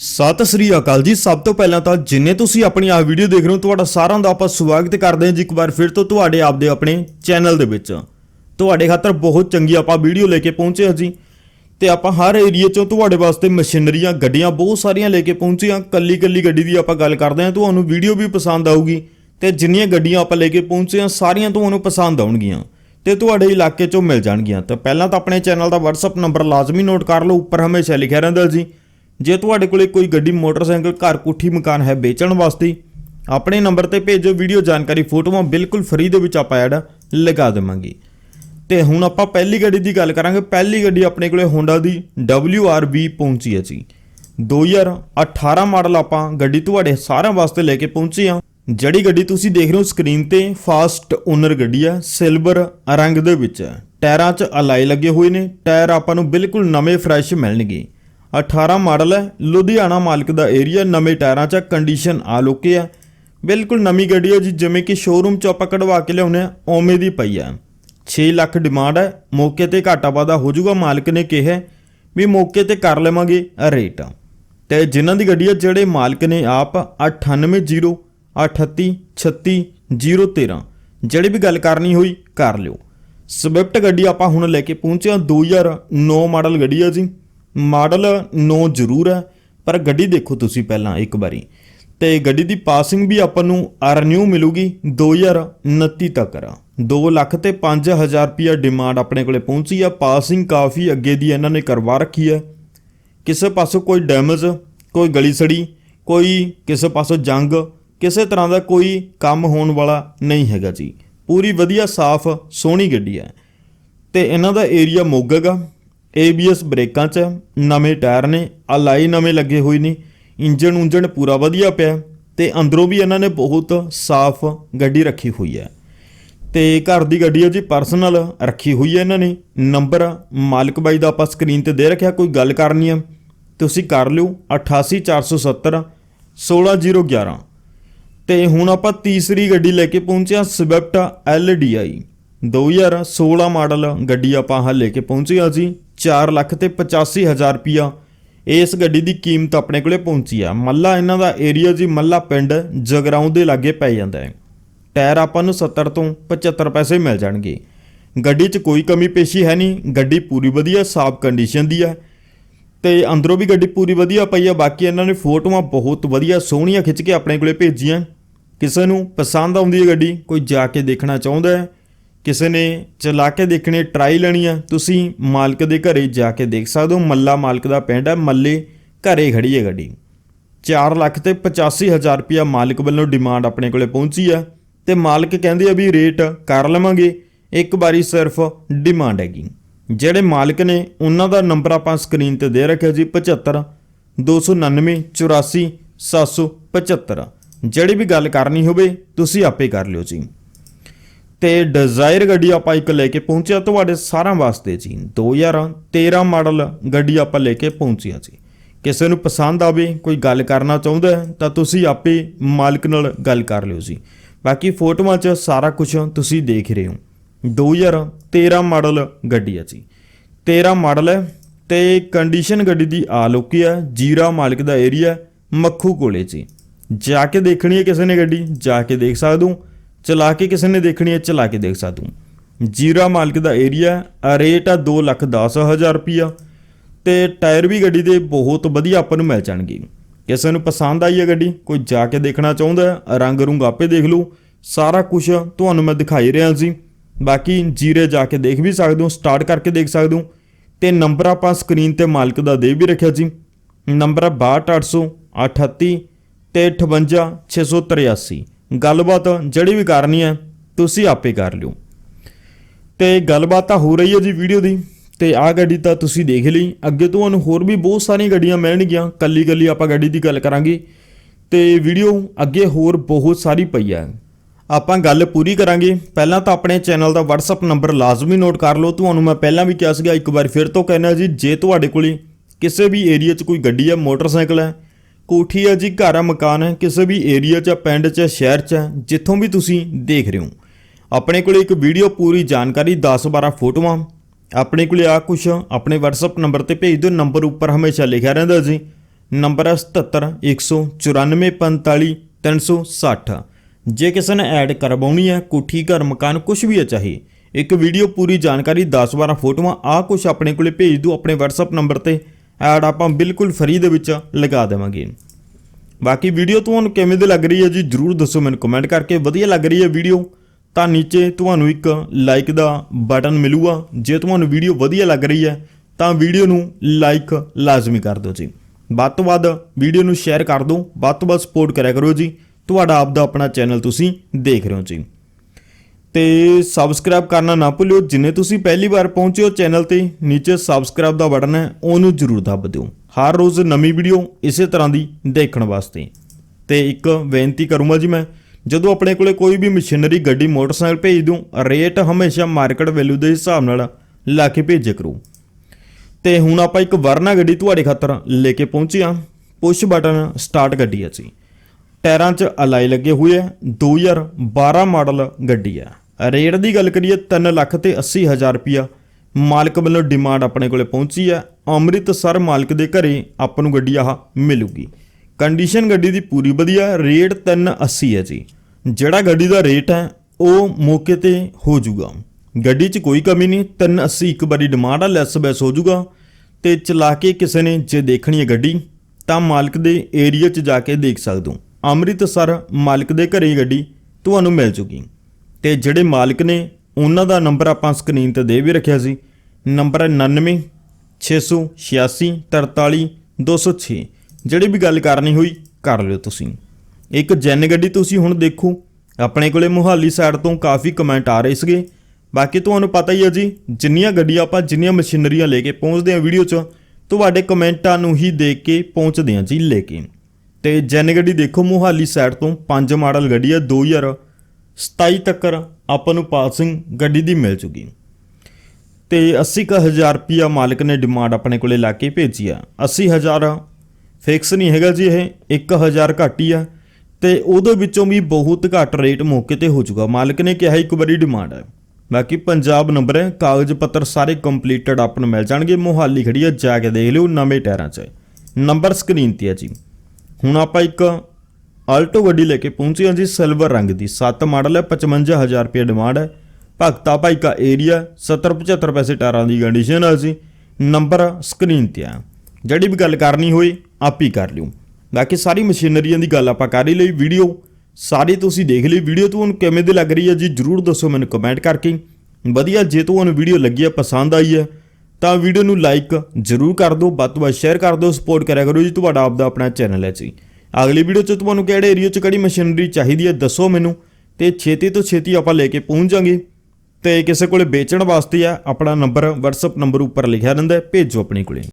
ਸਤਿ ਸ੍ਰੀ ਅਕਾਲ ਜੀ। ਸਭ ਤੋਂ ਪਹਿਲਾਂ ਤਾਂ ਜਿੰਨੇ ਤੁਸੀਂ ਆਪਣੀ ਆ ਵੀਡੀਓ ਦੇਖ ਰਹੇ ਹੋ, ਤੁਹਾਡਾ ਸਾਰਿਆਂ ਦਾ ਆਪਾਂ ਸਵਾਗਤ ਕਰਦੇ ਹਾਂ ਜੀ ਇੱਕ ਵਾਰ ਫਿਰ ਤੋਂ ਤੁਹਾਡੇ ਆਪਦੇ ਆਪਣੇ ਚੈਨਲ ਦੇ ਵਿੱਚ। ਤੁਹਾਡੇ ਖਾਤਰ ਬਹੁਤ ਚੰਗੀ ਆਪਾਂ ਵੀਡੀਓ ਲੈ ਕੇ ਪਹੁੰਚੇ ਹਾਂ ਜੀ। ਤੇ ਆਪਾਂ ਹਰ ਏਰੀਆ ਚੋਂ ਤੁਹਾਡੇ ਵਾਸਤੇ ਮਸ਼ੀਨਰੀਆਂ, ਗੱਡੀਆਂ ਬਹੁਤ ਸਾਰੀਆਂ ਲੈ ਕੇ ਪਹੁੰਚੇ ਹਾਂ। ਕੱਲੀ ਕੱਲੀ ਗੱਡੀ ਦੀ ਆਪਾਂ ਗੱਲ ਕਰਦੇ ਹਾਂ, ਤੁਹਾਨੂੰ ਵੀਡੀਓ ਵੀ ਪਸੰਦ ਆਊਗੀ। ਤੇ ਜਿੰਨੀਆਂ ਗੱਡੀਆਂ ਆਪਾਂ ਲੈ ਕੇ ਪਹੁੰਚੇ ਹਾਂ, ਸਾਰੀਆਂ ਤੁਹਾਨੂੰ ਪਸੰਦ ਆਉਣਗੀਆਂ। ਤੇ ਤੁਹਾਡੇ ਇਲਾਕੇ ਚੋਂ ਮਿਲ ਜਾਣਗੀਆਂ। ਤਾਂ ਪਹਿਲਾਂ ਤਾਂ ਆਪਣੇ ਚੈਨਲ ਦਾ WhatsApp ਨੰਬਰ ਲਾਜ਼ਮੀ ਨੋਟ ਕਰ ਲਓ, ਉੱਪਰ ਹਮੇਸ਼ਾ ਲਿਖਿਆ ਰਹਿੰਦਾ ਜੀ। ਜੇ ਤੁਹਾਡੇ ਕੋਲੇ ਕੋਈ ਗੱਡੀ, ਮੋਟਰਸਾਈਕਲ, ਘਰ, ਕੋਠੀ, ਮਕਾਨ ਹੈ ਵੇਚਣ ਵਾਸਤੇ, ਆਪਣੇ ਨੰਬਰ ਤੇ ਭੇਜੋ, ਵੀਡੀਓ ਜਾਣਕਾਰੀ, ਫੋਟੋਆਂ ਬਿਲਕੁਲ ਫ੍ਰੀ ਦੇ ਵਿੱਚ ਆਪਾਂ ਐਡ ਲਗਾ ਦੇਵਾਂਗੇ। ਤੇ ਹੁਣ ਆਪਾਂ ਪਹਿਲੀ ਗੱਡੀ ਦੀ ਗੱਲ ਕਰਾਂਗੇ। ਪਹਿਲੀ ਗੱਡੀ ਆਪਣੇ ਕੋਲੇ Honda ਦੀ WRV ਪਹੁੰਚੀ ਹੈ ਜੀ। 2018 ਮਾਡਲ ਆਪਾਂ ਗੱਡੀ ਤੁਹਾਡੇ ਸਾਰਿਆਂ ਵਾਸਤੇ ਲੈ ਕੇ ਪਹੁੰਚੇ ਹਾਂ। ਜਿਹੜੀ ਗੱਡੀ ਤੁਸੀਂ ਦੇਖ ਰਹੇ ਹੋ ਸਕਰੀਨ ਤੇ ਫਾਸਟ ਓਨਰ ਗੱਡੀ ਹੈ, ਸਿਲਵਰ ਰੰਗ ਦੇ ਵਿੱਚ। ਹੈ ਟਾਇਰਾਂ 'ਚ ਅਲਾਈ ਲੱਗੇ ਹੋਏ ਨੇ। ਟਾਇਰ ਆਪਾਂ ਨੂੰ ਬਿਲਕੁਲ ਨਵੇਂ, ਫਰੈਸ਼ ਮਿਲਣਗੇ। 18 ਮਾਡਲ ਹੈ, ਲੁਧਿਆਣਾ ਮਾਲਕ ਦਾ ਏਰੀਆ ਨਵੇਂ ਟਾਇਰਾਂ 'ਚ ਕੰਡੀਸ਼ਨ ਆ ਲੋਕੇ ਆ। ਬਿਲਕੁਲ ਨਵੀਂ ਗੱਡੀ ਹੈ ਜੀ, ਜਿਵੇਂ ਕਿ ਸ਼ੋਰੂਮ 'ਚ ਆਪਾਂ ਕਢਵਾ ਕੇ ਲਿਆਉਨੇ ਆ ਓਵੇਂ ਦੀ ਪਈ ਆ। 6 ਲੱਖ ਡਿਮਾਂਡ ਹੈ, ਮੌਕੇ ਤੇ ਘਾਟਾ ਵਾਧਾ ਹੋ ਜਾਊਗਾ, ਮਾਲਕ ਨੇ ਕਿਹਾ ਵੀ ਮੌਕੇ ਤੇ ਕਰ ਲਵਾਂਗੇ ਰੇਟ ਤੇ ਜਿਨ੍ਹਾਂ ਦੀ ਗੱਡੀ ਹੈ, ਜਿਹੜੇ ਮਾਲਕ ਨੇ ਆਪ 980 38 36 013 ਜਿਹੜੀ ਵੀ ਗੱਲ ਕਰਨੀ ਹੋਈ, ਕਰ ਲਿਓ। ਸਵਿਫਟ ਗੱਡੀ ਆਪਾਂ ਹੁਣ ਲੈ ਕੇ ਪਹੁੰਚੇ ਹਾਂ 2009 ਮਾਡਲ ਗੱਡੀ ਆ ਜੀ। ਮਾਡਲ 9 ਜ਼ਰੂਰ ਹੈ, ਪਰ ਗੱਡੀ ਦੇਖੋ ਤੁਸੀਂ ਪਹਿਲਾਂ ਇੱਕ ਵਾਰੀ। ਤੇ ਗੱਡੀ ਦੀ ਪਾਸਿੰਗ ਵੀ ਆਪਾਂ ਨੂੰ ਰਿਨਿਊ ਮਿਲੂਗੀ 2029 ਤੱਕ। 2 ਲੱਖ ਤੇ 5000 ਰੁਪਿਆ ਡਿਮਾਂਡ ਆਪਣੇ ਕੋਲੇ ਪਹੁੰਚੀ ਆ। ਪਾਸਿੰਗ ਕਾਫੀ ਅੱਗੇ ਦੀ ਇਹਨਾਂ ਨੇ ਕਰਵਾ ਰੱਖੀ ਹੈ ਕਿਸੇ ਪਾਸੋਂ ਕੋਈ ਡੈਮੇਜ ਕੋਈ ਗਲੀ ਸੜੀ, ਕੋਈ ਕਿਸੇ ਪਾਸੋਂ ਜੰਗ, ਕਿਸੇ ਤਰ੍ਹਾਂ ਦਾ ਕੋਈ ਕੰਮ ਹੋਣ ਵਾਲਾ ਨਹੀਂ ਹੈਗਾ ਜੀ। ਪੂਰੀ ਵਧੀਆ, ਸਾਫ਼, ਸੋਹਣੀ ਗੱਡੀ ਹੈ। ਤੇ ਇਹਨਾਂ ਦਾ ਏਰੀਆ ਮੋਗਾਗਾ ABS ਬ੍ਰੇਕਾਂ 'ਚ ਨਵੇਂ ਟਾਇਰ ਨੇ ਅਲਾਈ ਨਵੇਂ ਲੱਗੇ ਹੋਏ ਨੇ। ਇੰਜਨ ਉਂਜਨ ਪੂਰਾ ਵਧੀਆ ਪਿਆ ਤੇ ਅੰਦਰੋਂ ਵੀ ਇਹਨਾਂ ਨੇ ਬਹੁਤ ਸਾਫ਼ ਗੱਡੀ ਰੱਖੀ ਹੋਈ ਹੈ। ਤੇ ਘਰ ਦੀ ਗੱਡੀ ਹੈ ਜੀ ਪਰਸਨਲ ਰੱਖੀ ਹੋਈ ਹੈ ਇਹਨਾਂ ਨੇ। ਨੰਬਰ ਮਾਲਕ ਬਾਈ ਦਾ ਆਪਾਂ ਸਕਰੀਨ ਤੇ ਦੇ ਰੱਖਿਆ, ਕੋਈ ਗੱਲ ਕਰਨੀ ਹੈ, ਤੁਸੀਂ ਕਰ ਲਿਓ। 88470 16011 ਤੇ ਹੁਣ ਆਪਾਂ ਤੀਸਰੀ ਗੱਡੀ ਲੈ ਕੇ ਪਹੁੰਚੇ ਹਾਂ ਸਵਿਫਟ LDI 2016 ਮਾਡਲ ਗੱਡੀ ਆਪਾਂ ਹਾਂ ਲੈ ਕੇ ਪਹੁੰਚੀ ਆ ਜੀ। 4 ਲੱਖ ਤੇ 85000 ਰੁਪਿਆ ਇਸ ਗੱਡੀ ਦੀ ਕੀਮਤ ਆਪਣੇ ਕੋਲੇ ਪਹੁੰਚੀ ਆ। ਮੱਲਾ ਇਹਨਾਂ ਦਾ ਏਰੀਆ ਜੀ, ਮੱਲਾ ਪਿੰਡ ਜਗਰਾਉਂ ਦੇ ਲਾਗੇ ਪੈ ਜਾਂਦਾ ਹੈ। ਟਾਇਰ ਆਪਾਂ ਨੂੰ 70 ਤੋਂ 75 ਪੈਸੇ ਮਿਲ ਜਾਣਗੇ। ਗੱਡੀ 'ਚ ਕੋਈ ਕਮੀ ਪੇਸ਼ੀ ਹੈ ਨਹੀਂ। ਗੱਡੀ ਪੂਰੀ ਵਧੀਆ, ਸਾਫ਼ ਕੰਡੀਸ਼ਨ ਦੀ ਹੈ ਤੇ ਅੰਦਰੋਂ ਵੀ ਗੱਡੀ ਪੂਰੀ ਵਧੀਆ ਪਈ ਆ। ਬਾਕੀ ਇਹਨਾਂ ਨੇ ਫੋਟੋਆਂ ਬਹੁਤ ਵਧੀਆ, ਸੋਹਣੀਆਂ ਖਿੱਚ ਕੇ ਆਪਣੇ ਕੋਲੇ ਭੇਜੀਆਂ। ਕਿਸੇ ਨੂੰ ਪਸੰਦ ਆਉਂਦੀ ਹੈ ਗੱਡੀ, ਕੋਈ ਜਾ ਕੇ ਦੇਖਣਾ ਚਾਹੁੰਦਾ ਹੈ। ਕਿਸੇ ਨੇ ਚਲਾ ਕੇ ਦੇਖਣੀ ਟਰਾਈ ਲੈਣੀ ਹੈ ਤੁਸੀਂ ਮਾਲਕ ਦੇ ਘਰੇ ਜਾ ਕੇ ਦੇਖ ਸਕਦੇ ਹੋ। ਮੱਲਾ ਮਾਲਕ ਦਾ ਪਿੰਡ ਹੈ ਮੱਲੇ ਘਰੇ ਖੜੀ ਹੈ ਗੱਡੀ। 4 ਲੱਖ ਤੇ 85000 ਰੁਪਿਆ ਮਾਲਕ ਵੱਲੋਂ ਡਿਮਾਂਡ ਆਪਣੇ ਕੋਲੇ ਪਹੁੰਚੀ ਆ ਤੇ ਮਾਲਕ ਕਹਿੰਦੇ ਆ ਵੀ ਰੇਟ ਕਰ ਲਵਾਂਗੇ। ਇੱਕ ਵਾਰੀ ਸਿਰਫ ਡਿਮਾਂਡ ਹੈਗੀ। ਜਿਹੜੇ ਮਾਲਕ ਨੇ ਉਹਨਾਂ ਦਾ ਨੰਬਰ ਆਪਾਂ ਸਕਰੀਨ ਤੇ ਦੇ ਰੱਖਿਆ ਜੀ 75 299 84 775 ਜਿਹੜੀ ਵੀ ਗੱਲ ਕਰਨੀ ਹੋਵੇ, ਤੁਸੀਂ ਆਪੇ ਕਰ ਲਿਓ ਜੀ। ਤੇ ਡਿਜ਼ਾਇਰ ਗੱਡੀ ਆਪਾਂ ਇੱਕ ਲੈ ਕੇ ਪਹੁੰਚਿਆ ਤੁਹਾਡੇ ਸਾਰਿਆਂ ਵਾਸਤੇ ਜੀ। 2013 ਮਾਡਲ ਗੱਡੀ ਆਪਾਂ ਲੈ ਕੇ ਪਹੁੰਚਿਆ ਜੀ। ਕਿਸੇ ਨੂੰ ਪਸੰਦ ਆਵੇ, ਕੋਈ ਗੱਲ ਕਰਨਾ ਚਾਹੁੰਦਾ ਹੈ, ਤਾਂ ਤੁਸੀਂ ਆਪੇ ਮਾਲਕ ਨਾਲ ਗੱਲ ਕਰ ਲਿਓ ਜੀ। ਬਾਕੀ ਫੋਟੋਆਂ 'ਚ ਸਾਰਾ ਕੁਝ ਤੁਸੀਂ ਦੇਖ ਰਹੇ ਹੋ। 2013 ਮਾਡਲ ਗੱਡੀ ਹੈ ਜੀ। 13 ਮਾਡਲ ਹੈ ਤੇ ਕੰਡੀਸ਼ਨ ਗੱਡੀ ਦੀ ਆ ਲੋਕੀ ਹੈ, ਜੀਰਾ ਮਾਲਕ ਦਾ ਏਰੀਆ ਮੱਖੂ ਕੋਲੇ ਜੀ। ਜਾ ਕੇ ਦੇਖਣੀ ਹੈ ਕਿਸੇ ਨੇ ਗੱਡੀ, ਜਾ ਕੇ ਦੇਖ ਸਕਦੇ ਹੋ। ਚਲਾ ਕੇ ਕਿਸੇ ਨੇ ਦੇਖਣੀ ਹੈ, ਚਲਾ ਕੇ ਦੇਖ ਸਕਦੇ ਹੋ। ਜੀਰਾ ਮਾਲਕ ਦਾ ਏਰੀਆ ਰੇਟ ਆ 2 ਲੱਖ ਦਸ ਹਜ਼ਾਰ ਰੁਪਿਆ ਤੇ ਟਾਇਰ ਵੀ ਗੱਡੀ ਦੇ ਬਹੁਤ ਵਧੀਆ ਆਪਾਂ ਨੂੰ ਮਿਲ ਜਾਣਗੇ। ਕਿਸੇ ਨੂੰ ਪਸੰਦ ਆਈ ਹੈ ਗੱਡੀ, ਕੋਈ ਜਾ ਕੇ ਦੇਖਣਾ ਚਾਹੁੰਦਾ ਰੰਗ ਰੁੰਗ ਆਪੇ ਦੇਖ ਲਓ। ਸਾਰਾ ਕੁਝ ਤੁਹਾਨੂੰ ਮੈਂ ਦਿਖਾਈ ਰਿਹਾ ਸੀ। ਬਾਕੀ ਜੀਰੇ ਜਾ ਕੇ ਦੇਖ ਵੀ ਸਕਦੇ ਹੋ, ਸਟਾਰਟ ਕਰਕੇ ਦੇਖ ਸਕਦੇ ਹੋ। ਤੇ ਨੰਬਰ ਆਪਾਂ ਸਕਰੀਨ ਤੇ ਮਾਲਕ ਦਾ ਦੇ ਵੀ ਰੱਖਿਆ ਜੀ ਨੰਬਰ ਹੈ 62838 ਤੇ 58683 ਗੱਲਬਾਤ ਜਿਹੜੀ ਵੀ ਕਰਨੀ ਹੈ, ਤੁਸੀਂ ਆਪੇ ਕਰ ਲਿਓ। ਤੇ ਗੱਲਬਾਤ ਤਾਂ ਹੋ ਰਹੀ ਹੈ ਜੀ ਵੀਡੀਓ ਦੀ, ਤੇ ਆਹ ਗੱਡੀ ਤਾਂ ਤੁਸੀਂ ਦੇਖ ਲਈ। ਅੱਗੇ ਤੁਹਾਨੂੰ ਹੋਰ ਵੀ ਬਹੁਤ ਸਾਰੀਆਂ ਗੱਡੀਆਂ ਮਿਲਣਗੀਆਂ। ਕੱਲੀ ਕੱਲੀ ਆਪਾਂ ਗੱਡੀ ਦੀ ਗੱਲ ਕਰਾਂਗੇ। ਤੇ ਵੀਡੀਓ ਅੱਗੇ ਹੋਰ ਬਹੁਤ ਸਾਰੀ ਪਈ ਹੈ। ਆਪਾਂ ਗੱਲ ਪੂਰੀ ਕਰਾਂਗੇ। ਪਹਿਲਾਂ ਤਾਂ ਆਪਣੇ ਚੈਨਲ ਦਾ WhatsApp ਨੰਬਰ ਲਾਜ਼ਮੀ ਨੋਟ ਕਰ ਲਓ। ਤੁਹਾਨੂੰ ਮੈਂ ਪਹਿਲਾਂ ਵੀ ਕਿਹਾ ਸੀਗਾ, ਇੱਕ ਵਾਰ ਫਿਰ ਤੋਂ ਕਹਿਣਾ ਜੀ, ਜੇ ਤੁਹਾਡੇ ਕੋਲੇ ਕਿਸੇ ਵੀ ਏਰੀਆ 'ਚ ਕੋਈ ਗੱਡੀ ਹੈ, ਮੋਟਰਸਾਈਕਲ ਹੈ ਕੋਠੀ ਹੈ ਜੀ ਘਰ ਆ ਮਕਾਨ ਹੈ ਕਿਸੇ ਵੀ ਏਰੀਆ 'ਚ ਪਿੰਡ 'ਚ ਸ਼ਹਿਰ 'ਚ ਹੈ, ਜਿੱਥੋਂ ਵੀ ਤੁਸੀਂ ਦੇਖ ਰਹੇ ਹੋ। ਆਪਣੇ ਕੋਲੇ ਇੱਕ ਵੀਡੀਓ ਪੂਰੀ ਜਾਣਕਾਰੀ 10-12 ਫੋਟੋਆਂ। ਆਪਣੇ ਕੋਲੇ ਆ ਕੁਛ ਆਪਣੇ WhatsApp ਨੰਬਰ ਤੇ ਭੇਜ ਦਿਓ। ਨੰਬਰ ਉੱਪਰ ਹਮੇਸ਼ਾ ਲਿਖਿਆ ਰਹਿੰਦਾ ਜੀ। ਨੰਬਰ ਹੈ 7714945360 ਜੇ ਕਿਸੇ ਨੇ ਐਡ ਕਰਵਾਉਣੀ ਹੈ ਕੋਠੀ ਘਰ ਮਕਾਨ ਕੁਝ ਵੀ ਹੈ ਚਾਹੇ ਇੱਕ ਵੀਡੀਓ ਪੂਰੀ ਜਾਣਕਾਰੀ 10-12 ਫੋਟੋਆਂ ਆ ਕੁਛ ਆਪਣੇ ਕੋਲੇ ਭੇਜ ਦਿਓ। ਆਪਣੇ WhatsApp ਨੰਬਰ ਤੇ ਐਡ ਆਪਾਂ ਬਿਲਕੁਲ ਫ੍ਰੀ ਦੇ ਵਿੱਚ ਲਗਾ ਦੇਵਾਂਗੇ। ਬਾਕੀ ਵੀਡੀਓ ਤੁਹਾਨੂੰ ਕਿਵੇਂ ਦੀ ਲੱਗ ਰਹੀ ਹੈ ਜੀ ਜਰੂਰ ਦੱਸੋ ਮੈਨੂੰ ਕਮੈਂਟ ਕਰਕੇ। ਵਧੀਆ ਲੱਗ ਰਹੀ ਹੈ ਵੀਡੀਓ ਤਾਂ ਨੀਚੇ ਤੁਹਾਨੂੰ ਇੱਕ ਲਾਈਕ ਦਾ ਬਟਨ ਮਿਲੂਗਾ। ਜੇ ਤੁਹਾਨੂੰ ਵੀਡੀਓ ਵਧੀਆ ਲੱਗ ਰਹੀ ਹੈ, ਤਾਂ ਵੀਡੀਓ ਨੂੰ ਲਾਈਕ ਲਾਜ਼ਮੀ ਕਰ ਦਿਓ ਜੀ। ਵੱਧ ਤੋਂ ਵੱਧ ਵੀਡੀਓ ਨੂੰ ਸ਼ੇਅਰ ਕਰ ਦਿਓ। ਵੱਧ ਤੋਂ ਵੱਧ ਸਪੋਰਟ ਕਰਿਆ ਕਰੋ ਜੀ। ਤੁਹਾਡਾ ਆਪ ਦਾ ਆਪਣਾ ਚੈਨਲ ਤੁਸੀਂ ਦੇਖ ਰਹੇ ਹੋ ਜੀ। ਤੇ ਸਬਸਕ੍ਰਾਈਬ ਕਰਨਾ ਨਾ ਭੁੱਲਿਓ। ਜਿੰਨੇ ਤੁਸੀਂ ਪਹਿਲੀ ਵਾਰ ਪਹੁੰਚੇ ਹੋ ਚੈਨਲ ਤੇ, ਨੀਚੇ ਸਬਸਕ੍ਰਾਈਬ ਦਾ ਬਟਨ ਹੈ, ਉਹਨੂੰ ਜ਼ਰੂਰ ਦੱਬ ਦਿਓ। ਹਰ ਰੋਜ਼ ਨਵੀਂ ਵੀਡੀਓ ਇਸੇ ਤਰ੍ਹਾਂ ਦੀ ਦੇਖਣ ਵਾਸਤੇ। ਤੇ ਇੱਕ ਬੇਨਤੀ ਕਰੂੰਗਾ ਜੀ ਮੈਂ, ਜਦੋਂ ਆਪਣੇ ਕੋਲੇ ਕੋਈ ਵੀ ਮਸ਼ੀਨਰੀ, ਗੱਡੀ, ਮੋਟਰਸਾਈਕਲ ਭੇਜ ਦੂੰ ਰੇਟ ਹਮੇਸ਼ਾ ਮਾਰਕੀਟ ਵੈਲਿਊ ਦੇ ਹਿਸਾਬ ਨਾਲ ਲਾ ਕੇ ਭੇਜਿਆ ਕਰੋ। ਤੇ ਹੁਣ ਆਪਾਂ ਇੱਕ ਵਰਨਾ ਗੱਡੀ ਤੁਹਾਡੇ ਖਾਤਰ ਲੈ ਕੇ ਪਹੁੰਚੇ ਹਾਂ। ਪੁਸ਼ ਬਟਨ ਸਟਾਰਟ ਗੱਡੀ ਹੈ ਜੀ। ਟਾਇਰਾਂ 'ਚ ਅਲਾਈ ਲੱਗੇ ਹੋਏ ਆ 2012 ਮਾਡਲ ਗੱਡੀ ਆ ਰੇਟ ਦੀ ਗੱਲ ਕਰੀਏ 3 ਲੱਖ ਤੇ 80 ਹਜ਼ਾਰ ਰੁਪਿਆ ਮਾਲਕ ਵੱਲੋਂ ਡਿਮਾਂਡ ਆਪਣੇ ਕੋਲੇ ਪਹੁੰਚੀ ਹੈ। ਅੰਮ੍ਰਿਤਸਰ ਮਾਲਕ ਦੇ ਘਰੇ ਆਪਾਂ ਨੂੰ ਗੱਡੀ ਆਹ ਮਿਲੂਗੀ। ਕੰਡੀਸ਼ਨ ਗੱਡੀ ਦੀ ਪੂਰੀ ਵਧੀਆ, ਰੇਟ 380 ਹੈ ਜੀ। ਜਿਹੜਾ ਗੱਡੀ ਦਾ ਰੇਟ ਹੈ, ਉਹ ਮੌਕੇ ਤੇ ਹੋ ਜਾਊਗਾ। ਗੱਡੀ 'ਚ ਕੋਈ ਕਮੀ ਨਹੀਂ 380 ਇੱਕ ਵਾਰੀ ਡਿਮਾਂਡ ਆ ਲੈਸ ਬੈਸ ਹੋ ਜਾਊਗਾ। ਤੇ ਚਲਾ ਕੇ ਕਿਸੇ ਨੇ ਜੇ ਦੇਖਣੀ ਹੈ ਗੱਡੀ, ਤਾਂ ਮਾਲਕ ਦੇ ਏਰੀਆ 'ਚ ਜਾ ਕੇ ਦੇਖ ਸਕਦੇ ਹੋ। ਅੰਮ੍ਰਿਤਸਰ ਮਾਲਕ ਦੇ ਘਰੇ ਗੱਡੀ ਤੁਹਾਨੂੰ ਮਿਲ ਜੂਗੀ। ਤੇ ਜਿਹੜੇ ਮਾਲਕ ਨੇ ਉਹਨਾਂ ਦਾ ਨੰਬਰ ਆਪਾਂ ਸਕਰੀਨ ਤੇ ਦੇ ਵੀ ਰੱਖਿਆ ਸੀ। ਨੰਬਰ ਹੈ 99 686 43 206 ਜਿਹੜੀ ਵੀ ਗੱਲ ਕਰਨੀ ਹੋਈ ਕਰ ਲਿਓ ਤੁਸੀਂ। ਇੱਕ ਜੈਨ ਗੱਡੀ ਤੁਸੀਂ ਹੁਣ ਦੇਖੋ। ਆਪਣੇ ਕੋਲੇ ਮੁਹਾਲੀ ਸਾਈਡ ਤੋਂ ਕਾਫੀ ਕਮੈਂਟ ਆ ਰਹੇ ਸੀਗੇ। ਬਾਕੀ ਤੁਹਾਨੂੰ ਪਤਾ ਹੀ ਹੈ ਜੀ, ਜਿੰਨੀਆਂ ਗੱਡੀਆਂ ਆਪਾਂ, ਜਿੰਨੀਆਂ ਮਸ਼ੀਨਰੀਆਂ ਲੈ ਕੇ ਪਹੁੰਚਦੇ ਆ ਵੀਡੀਓ 'ਚ, ਤੁਹਾਡੇ ਕਮੈਂਟਾਂ ਨੂੰ ਹੀ ਦੇਖ ਕੇ ਪਹੁੰਚਦੇ ਆ ਜੀ ਲੈ ਕੇ। ਤੇ ਜੈਨ ਗੱਡੀ ਦੇਖੋ ਮੁਹਾਲੀ ਸਾਈਡ ਤੋਂ ਪੰਜ ਮਾਡਲ ਗੱਡੀ ਆ 2000 27 ਤੱਕ ਆਪਾਂ ਨੂੰ ਪਾਲ ਸਿੰਘ ਗੱਡੀ ਦੀ ਮਿਲ ਚੁਗੀ ਤੇ ਹਜ਼ਾਰ ਰੁਪਿਆ ਮਾਲਕ ਨੇ ਡਿਮਾਂਡ ਆਪਣੇ ਕੋਲੇ ਲਾ ਕੇ ਭੇਜੀ ਆ। ਹਜ਼ਾਰ ਫਿਕਸ ਨਹੀਂ ਹੈਗਾ ਜੀ ਇਹ 1000 ਘੱਟ ਹੀ ਆ। ਤੇ ਉਹਦੇ ਵਿੱਚੋਂ ਵੀ ਬਹੁਤ ਘੱਟ ਰੇਟ ਮੌਕੇ ਤੇ ਹੋ ਚੁਗਾ ਮਾਲਕ ਨੇ ਕਿਹਾ ਇੱਕ ਵਾਰੀ ਡਿਮਾਂਡ ਹੈ ਬਾਕੀ ਪੰਜਾਬ ਨੰਬਰ ਹੈ ਕਾਗਜ਼ ਪੱਤਰ ਸਾਰੇ ਕੰਪਲੀਟਡ ਆਪਾਂ ਨੂੰ ਮਿਲ ਜਾਣਗੇ। ਮੋਹਾਲੀ ਖੜੀ ਆ, ਜਾ ਕੇ ਦੇਖ ਲਿਓ ਨਵੇਂ ਟਾਇਰਾਂ 'ਚ। ਨੰਬਰ ਸਕਰੀਨ ਤੇ ਆ ਜੀ। ਹੁਣ ਆਪਾਂ ਇੱਕ ਆਲਟੋ ਗੱਡੀ ਲੈ ਕੇ ਪਹੁੰਚੇ ਹਾਂ ਜੀ ਸਿਲਵਰ ਰੰਗ ਦੀ। 7 ਮਾਡਲ ਹੈ 55000 ਰੁਪਏ ਡਿਮਾਂਡ ਹੈ। ਭਗਤਾ ਭਾਈ ਕਾ ਏਰੀਆ 70 75 ਪੈਸੇ ਟਾਇਰਾਂ ਦੀ ਕੰਡੀਸ਼ਨ ਆ ਜੀ। ਨੰਬਰ ਸਕਰੀਨ ਤੇ ਆ। ਜਿਹੜੀ ਵੀ ਗੱਲ ਕਰਨੀ ਹੋਈ, ਆਪ ਹੀ ਕਰ ਲਿਓ। ਬਾਕੀ ਸਾਰੀ ਮਸ਼ੀਨਰੀਆਂ ਦੀ ਗੱਲ ਆਪਾਂ ਕਰ ਹੀ ਲਈ ਵੀਡੀਓ ਸਾਰੀ ਤੁਸੀਂ ਦੇਖ ਲਈ ਵੀਡੀਓ ਤੁਹਾਨੂੰ ਕਿਵੇਂ ਦੀ ਲੱਗ ਰਹੀ ਹੈ ਜੀ, ਜਰੂਰ ਦੱਸੋ ਮੈਨੂੰ ਕਮੈਂਟ ਕਰਕੇ। ਵਧੀਆ, ਜੇ ਤੁਹਾਨੂੰ ਵੀਡੀਓ ਲੱਗੀ ਹੈ, ਪਸੰਦ ਆਈ ਹੈ, ਤਾਂ ਵੀਡੀਓ ਨੂੰ ਲਾਈਕ ਜਰੂਰ ਕਰ ਦਿਓ, ਵੱਧ ਤੋਂ ਵੱਧ ਸ਼ੇਅਰ ਕਰ ਦਿਓ ਸਪੋਰਟ ਕਰਿਆ ਕਰੋ ਜੀ, ਤੁਹਾਡਾ ਆਪਦਾ ਆਪਣਾ ਚੈਨਲ ਹੈ ਜੀ। ਅਗਲੀ ਵੀਡੀਓ 'ਚ ਤੁਹਾਨੂੰ ਕਿਹੜੇ ਏਰੀਆ 'ਚ ਕਿਹੜੀ ਮਸ਼ੀਨਰੀ ਚਾਹੀਦੀ ਹੈ, ਦੱਸੋ ਮੈਨੂੰ। ਤੇ ਛੇਤੀ ਤੋਂ ਛੇਤੀ ਆਪਾਂ ਲੈ ਕੇ ਪਹੁੰਚ ਜਾਾਂਗੇ। ਤੇ ਕਿਸੇ ਕੋਲੇ ਵੇਚਣ ਵਾਸਤੇ ਆ, ਆਪਣਾ ਨੰਬਰ WhatsApp ਨੰਬਰ ਉੱਪਰ ਲਿਖਿਆ ਰਹਿੰਦਾ ਭੇਜੋ ਆਪਣੇ ਕੋਲੇ।